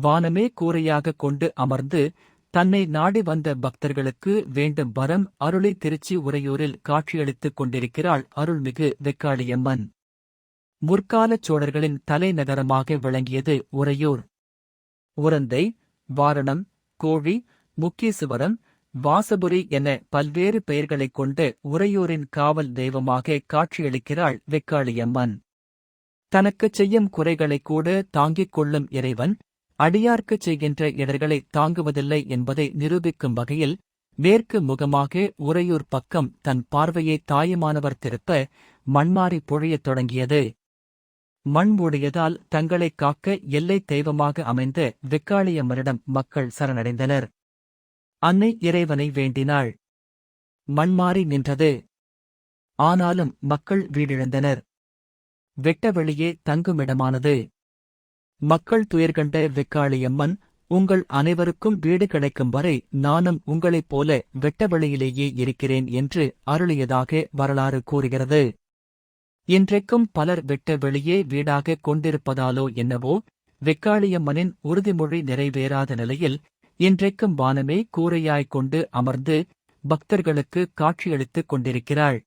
வானமே கூரையாக கொண்டு அமர்ந்து தன்னை நாடி வந்த பக்தர்களுக்கு வேண்டும் வரம் அருளை திருச்சி உறையூரில் காட்சியளித்துக் கொண்டிருக்கிறாள் அருள்மிகு வெக்காளியம்மன். முற்காலச் சோழர்களின் தலைநகரமாக விளங்கியது உறையூர். உரந்தை வாரணம் கோழி முக்கீசுவரம் வாசபுரி என பல்வேறு பெயர்களைக் கொண்டு உறையூரின் காவல் தெய்வமாக காட்சியளிக்கிறாள் வெக்காளியம்மன். தனக்குச் செய்யும் குறைகளைக் கூட தாங்கிக் கொள்ளும் இறைவன் அடியார்க்குச் செய்கின்ற இடர்களை தாங்குவதில்லை என்பதை நிரூபிக்கும் வகையில் மேற்கு முகமாக உறையூர் பக்கம் தன் பார்வையை தாயுமானவர் திருப்ப மண்மாறி பொழியத் தொடங்கியது. மண் மூடியதால் தங்களைக் காக்க எல்லை தெய்வமாக அமைந்த வெக்காளியம்மனிடம் மக்கள் சரணடைந்தனர். அன்னை இறைவனை வேண்டினாள். மண்மாறி நின்றது. ஆனாலும் மக்கள் வீடிழந்தனர். வெட்ட வெளியே தங்குமிடமானது. மக்கள் துயர்கண்ட வெக்காளியம்மன் உங்கள் அனைவருக்கும் வீடு கிடைக்கும் வரை நானும் உங்களைப் போல வெட்டவெளியிலேயே இருக்கிறேன் என்று அருளியதாக வரலாறு கூறுகிறது. இன்றைக்கும் பலர் வெட்ட வெளியே வீடாக கொண்டிருப்பதாலோ என்னவோ வெக்காளியம்மனின் உறுதிமொழி நிறைவேறாத நிலையில் இன்றைக்கும் வானமே கூரையாய்க் கொண்டு அமர்ந்து பக்தர்களுக்கு காட்சியளித்துக் கொண்டிருக்கிறாள்.